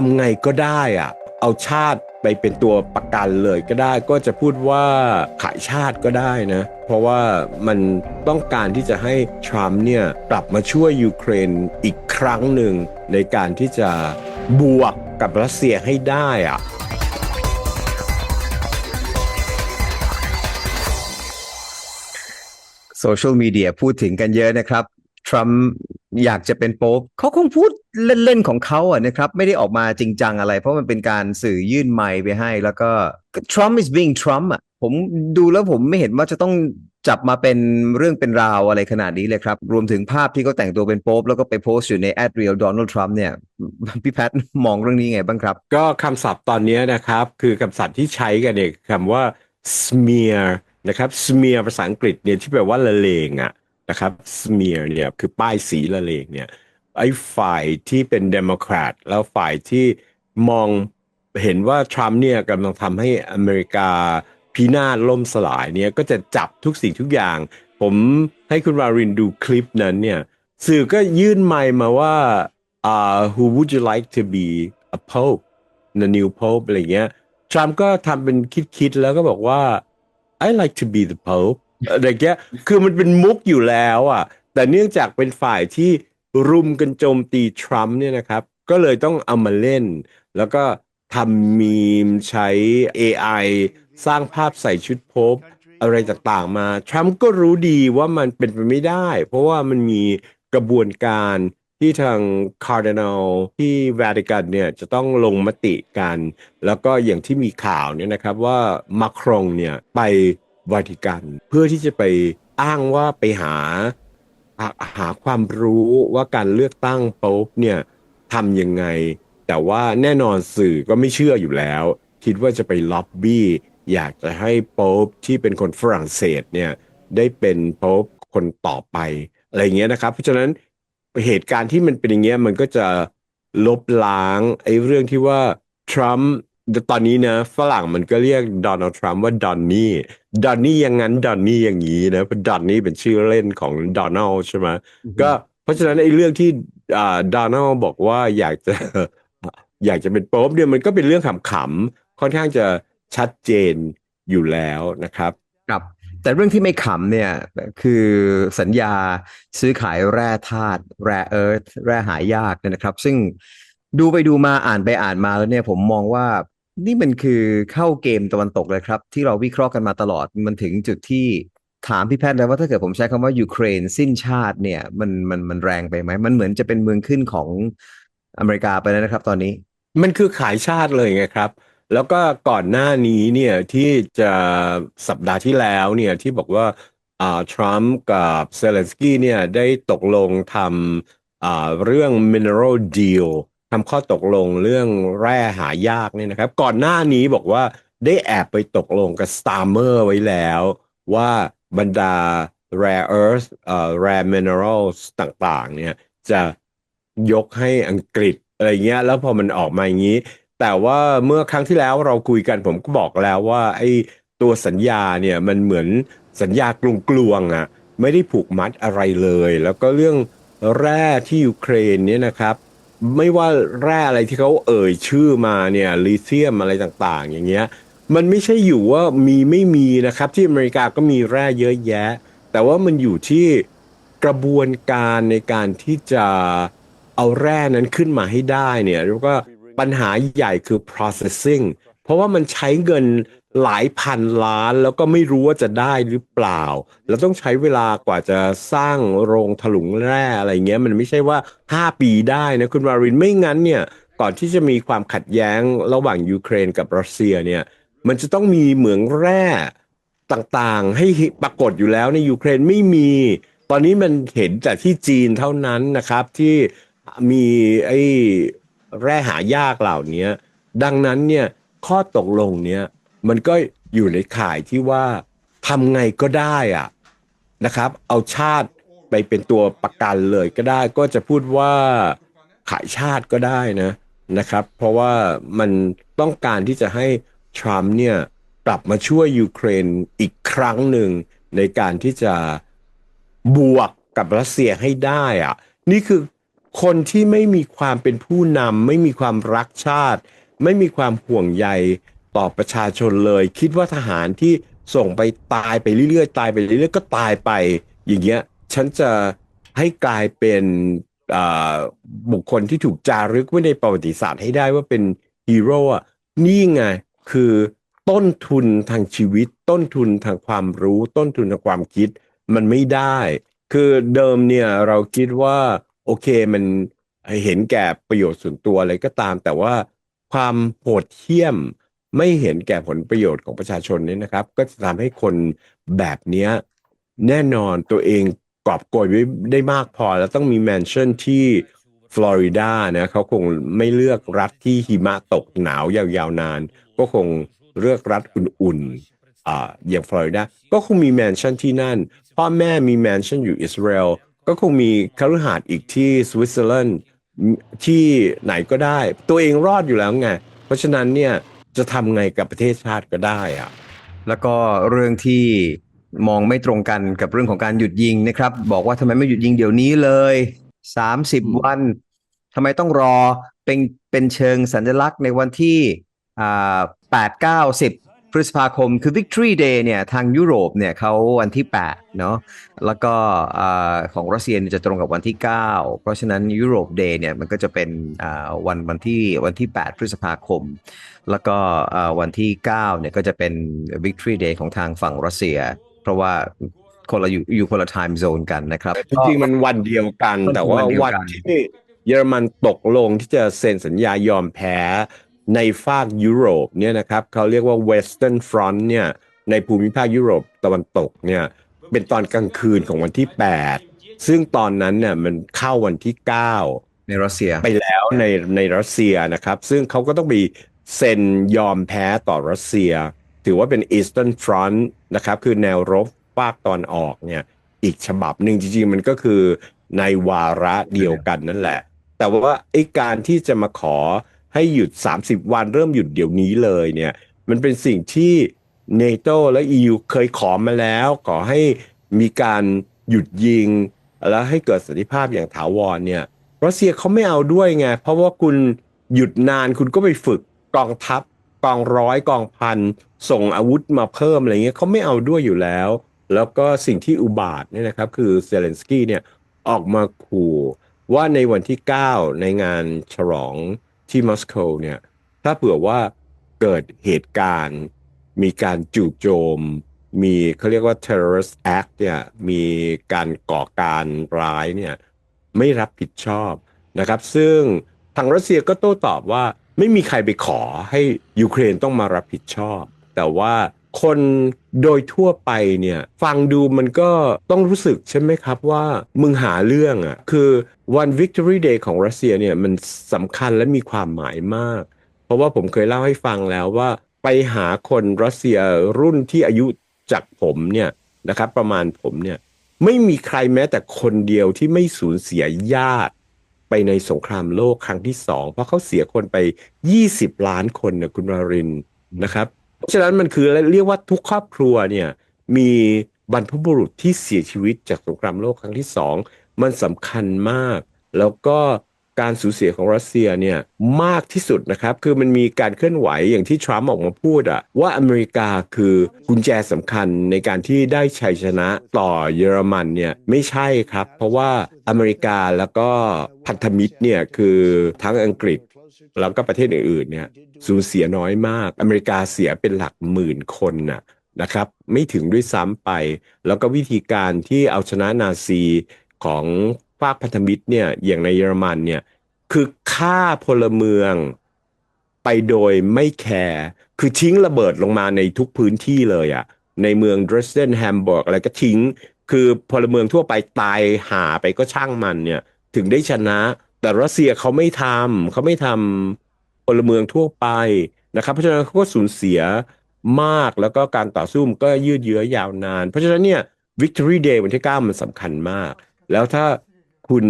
ทำไงก็ได้อะเอาชาติไปเป็นตัวประกันเลยก็ได้ก็จะพูดว่าขายชาติก็ได้นะ เพราะว่ามันต้องการที่จะให้ทรัมป์เนี่ยกลับมาช่วยยูเครนอีกครั้งหนึ่งในการที่จะบวกกับรัสเซียให้ได้อะโซเชียลมีเดียพูดถึงกันเยอะนะครับทรัมป์ อยากจะเป็นโป๊ปเขาคงพูดเล่นๆของเขาอะนะครับ ไม่ได้ออกมาจริงจังอะไร เพราะมันเป็นการสื่อยื่นไมค์ไปให้ แล้วก็ทรัมป์ is being Trump อะผมดูแล้วผมไม่เห็นว่าจะต้องจับมาเป็นเรื่องเป็นราวอะไรขนาดนี้เลยครับ รวมถึงภาพที่เขาแต่งตัวเป็นโป๊ปแล้วก็ไปโพสต์อยู่ในแอดเรียลโดนัลด์ทรัมป์เนี่ย พี่แพทมองเรื่องนี้ไงบ้างครับ ก็คำศัพท์ตอนนี้นะครับ คือคำศัพท์ที่ใช้กันเนี่ยคำว่า smear นะครับ smear ภาษาอังกฤษเนี่ยที่แปลว่าละเลงอะ นะครับ smear เนี่ยคือป้ายสีละเลงเนี่ยไอ้ฝ่ายที่เป็นเดโมแครตแล้วฝ่ายที่มองเห็นว่าทรัมป์เนี่ยกำลังทำให้อเมริกาพินาศล่มสลายเนี่ยก็จะจับทุกสิ่งทุกอย่าง ผมให้คุณวารินดูคลิปนั้นเนี่ยสื่อก็ยื่นไมค์มาว่าอ่า who would you like to be a pope the new pope อะไรเงี้ยทรัมป์ก็ทำเป็นคิดๆแล้วก็บอกว่า I like to be the pope อะไรเงี้ยคือมันเป็นมุกอยู่แล้วอะ แต่เนื่องจากเป็นฝ่ายที่รุมกันโจมตีทรัมป์เนี่ยนะครับ ก็เลยต้องเอามาเล่น แล้วก็ทำมีมใช้ AI สร้างภาพใส่ชุดโป๊ปอะไรต่างๆ มาทรัมป์ก็รู้ดีว่ามันเป็นไปไม่ได้ เพราะว่ามันมีกระบวนการที่ทางคาร์ดินัลที่วาติกันเนี่ยจะต้องลงมติกัน แล้วก็อย่างที่มีข่าวเนี่ยนะครับว่ามาครงเนี่ยไป วาติกัน เพื่อที่จะไปอ้างว่าไปหาหาความรู้ว่าการเลือกตั้งโป๊ปเนี่ยทำยังไง แต่ว่าแน่นอนสื่อก็ไม่เชื่ออยู่แล้ว คิดว่าจะไปล็อบบี้อยากจะให้โป๊ปที่เป็นคนฝรั่งเศสเนี่ยได้เป็นโป๊ปคนต่อไปอะไรเงี้ยนะครับ เพราะฉะนั้นเหตุการณ์ที่มันเป็นอย่างเงี้ยมันก็จะลบล้างไอ้เรื่องที่ว่าทรัมป์ ตอนนี้นะฝรั่งมันก็เรียกโดนัลด์ทรัมป์ว่าดอนนี่ดอนนี่อย่างนั้นดอนนี่อย่างนี้นะเพราะดอนนี่เป็นชื่อเล่นของโดนัลด์ใช่ไหมก็เพราะฉะนั้นไอ้เรื่องที่อ่าดานัลบอกว่าอยากจะอยากจะเป็นโป๊ปเนี่ยมันก็เป็นเรื่องขำๆค่อนข้างจะชัดเจนอยู่แล้วนะครับครับแต่เรื่องที่ไม่ขำเนี่ยคือสัญญาซื้อขายแร่ธาตุแร่เอิร์ธแร่หายากเนี่ยนะครับ ซึ่งดูไปดูมาอ่านไปอ่านมาแล้วเนี่ยผมมองว่า นี่มันคือเข้าเกมตะวันตกเลยครับ ที่เราวิเคราะห์กันมาตลอดมันถึงจุดที่ถามพี่แพทย์แล้วว่าถ้าเกิดผมใช้คำว่ายูเครนสิ้นชาติเนี่ย มันมันมันแรงไปไหมมันเหมือนจะเป็นเมืองขึ้นของอเมริกาไปแล้วนะครับ ตอนนี้ มันคือขายชาติเลยไงครับ แล้วก็ก่อนหน้านี้เนี่ยที่จะสัปดาห์ที่แล้วเนี่ยที่บอกว่าอ่าทรัมป์กับเซเลนสกี้เนี่ยได้ตกลงทำอ่าเรื่อง mineral deal ทำข้อตกลงเรื่องแร่หายากเนี่ยนะครับ ก่อนหน้านี้บอกว่าได้แอบไปตกลงกับ Starmer ไว้แล้ว ว่าบรรดา rare earth เอ่อ rare minerals ต่างๆ เนี่ยจะยกให้อังกฤษอะไรเงี้ย แล้วพอมันออกมาอย่างนี้ แต่ว่าเมื่อครั้งที่แล้วเราคุยกันผมก็บอกแล้วว่าไอ้ตัวสัญญาเนี่ยมันเหมือนสัญญากลวงๆอะไม่ได้ผูกมัดอะไรเลย แล้วก็เรื่องแร่ที่ยูเครนเนี่ยนะครับ ไม่ว่าแร่อะไรที่เขาเอ่ยชื่อมาเนี่ยลิเธียมอะไรต่างๆ อย่างเงี้ย มันไม่ใช่อยู่ว่ามีไม่มีนะครับ ที่อเมริกาก็มีแร่เยอะแยะ แต่ว่ามันอยู่ที่กระบวนการในการที่จะเอาแร่นั้นขึ้นมาให้ได้เนี่ยแล้วก็ปัญหาใหญ่คือ processing เพราะว่ามันใช้เงิน หลายพันล้านแล้วก็ไม่รู้ว่าจะได้หรือเปล่า แล้วต้องใช้เวลากว่าจะสร้างโรงถลุงแร่อะไรเงี้ย มันไม่ใช่ว่า 5 ปีได้นะคุณวารินไม่งั้นเนี่ยก่อนที่จะมีความขัดแย้งระหว่างยูเครนกับรัสเซียเนี่ยมันจะต้องมีเหมืองแร่ต่างๆ ให้ปรากฏอยู่แล้วในยูเครนไม่มี ตอนนี้มันเห็นแต่ที่จีนเท่านั้นนะครับที่มีไอ้แร่หายากเหล่านี้ดังนั้นเนี่ยข้อตกลงเนี่ย มันก็อยู่ในข่ายที่ว่าทำไงก็ได้อะนะครับ เอาชาติไปเป็นตัวประกันเลยก็ได้ก็จะพูดว่าขายชาติก็ได้นะนะครับ เพราะว่ามันต้องการที่จะให้ทรัมป์เนี่ยกลับมาช่วยยูเครนอีกครั้งหนึ่งในการที่จะบวกกับรัสเซียให้ได้อะนี่คือคนที่ไม่มีความเป็นผู้นำไม่มีความรักชาติ ไม่มีความห่วงใย ต่อประชาชนเลย คิดว่าทหารที่ส่งไปตายไปเรื่อยๆ ตายไปเรื่อยๆ ก็ตายไป อย่างเงี้ย ฉันจะให้กลายเป็นบุคคลที่ถูกจารึกไว้ในประวัติศาสตร์ให้ได้ว่าเป็นฮีโร่อะนี่ไงคือต้นทุนทางชีวิต ต้นทุนทางความรู้ ต้นทุนทางความคิด มันไม่ได้ คือเดิมเนี่ยเราคิดว่า โอเคมันเห็นแก่ประโยชน์ส่วนตัวอะไรก็ตาม แต่ว่าความโหดเหี้ยม ไม่เห็นแก่ผลประโยชน์ของประชาชนนี่นะครับ ก็จะทำให้คนแบบนี้แน่นอนตัวเองกอบโกยไว้ได้มากพอ แล้วต้องมีแมนชั่นที่ฟลอริดานะเขาคงไม่เลือกรัฐที่หิมะตกหนาวยาวๆนาน ก็คงเลือกรัฐอุ่นๆออย่างฟลอริดาก็คงมีแมนชั่นที่นั่น พ่อแม่มีแมนชั่นอยู่อิสราเอลก็คงมีคฤหาสน์อีกที่สวิตเซอร์แลนด์ที่ไหนก็ได้ ตัวเองรอดอยู่แล้วไง เพราะฉะนั้นเนี่ย จะทำไงกับประเทศชาติก็ได้อะแล้วก็เรื่องที่มองไม่ตรงกันกับเรื่องของการหยุดยิงนะครับ บอกว่าทำไมไม่หยุดยิงเดี๋ยวนี้เลยสามสิบอืมวันทำไมต้องรอเป็นเป็นเชิงสัญลักษณ์ในวันที่อ่าแปดเก้าสิบ พฤษภาคมคือ Victory Day เนี่ยทางยุโรปเนี่ยเขาวันที่8เนาะแล้วก็ของรัสเซียจะตรงกับวันที่ 9 เพราะฉะนั้นยุโรป Day เนี่ยมันก็จะเป็นวันวันที่วันที่ 8 พฤษภาคม แล้วก็วันที่9เนี่ยก็จะเป็น Victory Day ของทางฝั่งรัสเซีย เพราะว่าคนละอยู่อยู่คนละ time zone กันนะครับ จริงๆ มันวันเดียวกันแต่ว่าวันที่เยอรมันตกลงที่จะเซ็นสัญญายอมแพ้ ในฝากยุโรปเนี่ยนะครับเขาเรียกว่า Western Front เนี่ยในภูมิภาคยุโรปตะวันตกเนี่ยเป็นตอนกลางคืนของวันที่ 8 ซึ่งตอนนั้นเนี่ยมันเข้าวันที่ 9 ในรัสเซียไปแล้วในในรัสเซียนะครับ ซึ่งเขาก็ต้องไปเซ็นยอมแพ้ต่อรัสเซีย ถือว่าเป็น Eastern Front นะครับคือแนวรบภาคตอนออกเนี่ยอีกฉบับหนึ่งจริงๆ มันก็คือในวาระเดียวกันนั่นแหละ แต่ว่าไอ้การที่จะมาขอ ให้หยุด 30 วันเริ่มหยุดเดี๋ยวนี้เลยเนี่ย มันเป็นสิ่งที่เนโตและ EU เคยขอมาแล้ว ขอให้มีการหยุดยิง แล้วให้เกิดสันติภาพอย่างถาวรเนี่ยรัสเซียเขาไม่เอาด้วยไง เพราะว่าคุณหยุดนานคุณก็ไปฝึกกองทัพกองร้อยกองพันส่งอาวุธมาเพิ่มอะไรเงี้ยเขาไม่เอาด้วยอยู่แล้ว แล้วก็สิ่งที่อุบาทเนี่ยนะครับ คือเซเลนสกี้เนี่ยออกมาขู่ว่าในวันที่ 9 ในงานฉลอง ที่มอสโกเนี่ยถ้าเผื่อว่าเกิดเหตุการณ์ มีการจู่โจม มีเขาเรียกว่า terrorist act เนี่ยมีการก่อการร้ายเนี่ยไม่รับผิดชอบนะครับ ซึ่งทางรัสเซียก็โต้ตอบว่าไม่มีใครไปขอให้ยูเครนต้องมารับผิดชอบ แต่ว่า คนโดยทั่วไปเนี่ยฟังดูมันก็ต้องรู้สึกใช่ไหมครับว่ามึงหาเรื่องอะ่ะคือวัน Victory Day ของรัสเซียเนี่ยมันสำคัญและมีความหมายมาก เพราะว่าผมเคยเล่าให้ฟังแล้วว่าไปหาคนรัสเซียรุ่นที่อายุจากผมเนี่ยนะครับประมาณผมเนี่ยไม่มีใครแม้แต่คนเดียวที่ไม่สูญเสียญาติไปในสงครามโลกครั้งที่สองเพราะเขาเสียคนไป 20 ล้านคนนะคุณรารินนะครับ ราะฉะนั้นมันคือเรียกว่าทุกครอบครัวเนี่ยมีบรรพบุรุษที่เสียชีวิตจากสงครามโลกครั้งที่สองมันสำคัญมาก แล้วก็การสูญเสียของรัสเซียเนี่ยมากที่สุดนะครับ คือมันมีการเคลื่อนไหวอย่างที่ทรัมป์ออกมาพูดอะว่าอเมริกาคือกุญแจสำคัญในการที่ได้ชัยชนะต่อเยอรมันเนี่ยไม่ใช่ครับ เพราะว่าอเมริกาแล้วก็พันธมิตรเนี่ยคือทั้งอังกฤษ แล้วก็ประเทศอื่นๆเนี่ยสูญเสียน้อยมาก อเมริกาเสียเป็นหลักหมื่นคนน่ะนะครับ ไม่ถึงด้วยซ้ำไป แล้วก็วิธีการที่เอาชนะนาซีของภาคพันธมิตรเนี่ยอย่างในเยอรมันเนี่ยคือฆ่าพลเมืองไปโดยไม่แคร์คือทิ้งระเบิดลงมาในทุกพื้นที่เลยอะในเมืองดรสเดนแฮมบิร์กอะไรก็ทิ้ง คือพลเมืองทั่วไปตายหาไปก็ช่างมันเนี่ยถึงได้ชนะ แต่รัสเซียเขาไม่ทำเขาไม่ทำพลเมืองทั่วไปนะครับ เพราะฉะนั้นเขาก็สูญเสียมากแล้วก็การต่อสู้มก็ยืดเยื้อยาวนาน เพราะฉะนั้นเนี่ย Victory Day วันที่ 9 มันสำคัญมาก แล้วถ้าคุณ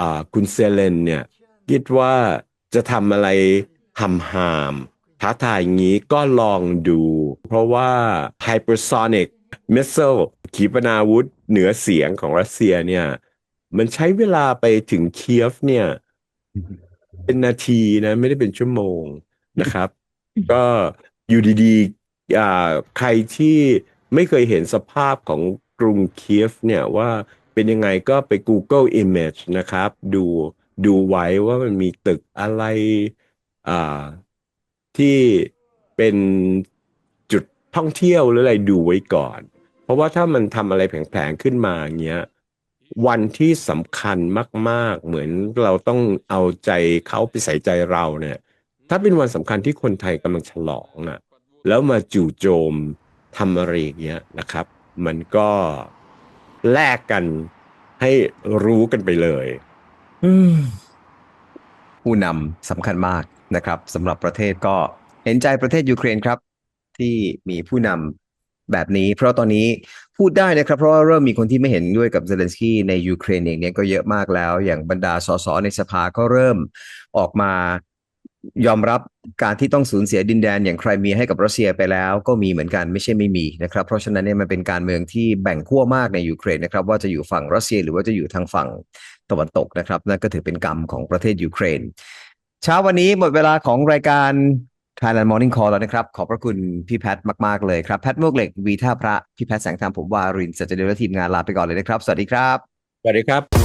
อ่าคุณเซเลนเนี่ยคิดว่าจะทำอะไรหำหามท้าทายอย่างนี้ก็ลองดู เพราะว่า hypersonic missile ขีปนาวุธเหนือเสียงของรัสเซียเนี่ย มันใช้เวลาไปถึงเคียฟเนี่ย เป็นนาทีนะ ไม่ได้เป็นชั่วโมงนะครับ ก็อยู่ดีๆอ่าใครที่ไม่เคยเห็นสภาพของกรุงเคียฟเนี่ยว่าเป็นยังไงก็ไป Google Image นะครับ ดูดูไว้ว่ามันมีตึกอะไรอ่าที่เป็นจุดท่องเที่ยวหรืออะไรดูไว้ก่อน เพราะว่าถ้ามันทำอะไรแผลงๆขึ้นมาอย่างเงี้ย วันที่สำคัญมาก ๆ เหมือนเราต้องเอาใจเขาไปใส่ใจเราเนี่ย ถ้าเป็นวันสำคัญที่คนไทยกำลังฉลองอะ แล้วมาจู่โจมทำอะไรเงี้ยนะครับ มันก็แลกกันให้รู้กันไปเลยอืมผู้นำสำคัญมากนะครับสำหรับประเทศก็เห็นใจประเทศยูเครนครับ ที่มีผู้นำแบบนี้ เพราะตอนนี้ พูดได้นะครับ เพราะว่าเริ่มมีคนที่ไม่เห็นด้วยกับเซเลนสกี้ในยูเครนเองเนี่ยก็เยอะมากแล้ว อย่างบรรดาสสในสภาก็เริ่มออกมายอมรับการที่ต้องสูญเสียดินแดนอย่างใครมีให้กับรัสเซียไปแล้ว ก็มีเหมือนกันไม่ใช่ไม่มีนะครับเพราะฉะนั้นเนี่ยมันเป็นการเมืองที่แบ่งขั้วมากในยูเครนนะครับว่าจะอยู่ฝั่งรัสเซียหรือว่าจะอยู่ทางฝั่งตะวันตกนะครับนั่นก็ถือเป็นกรรมของประเทศยูเครน เช้าวันนี้หมดเวลาของรายการ Thailand Morning Call แล้วนะครับ ขอบพระคุณพี่แพทย์มาก ๆ เลยครับ แพทย์มวกเหล็กวีท่าพระ พี่แพทย์แสงธรรมผมวารินสัจเดลและทีมงานลาไปก่อนเลยนะครับ สวัสดีครับ สวัสดีครับ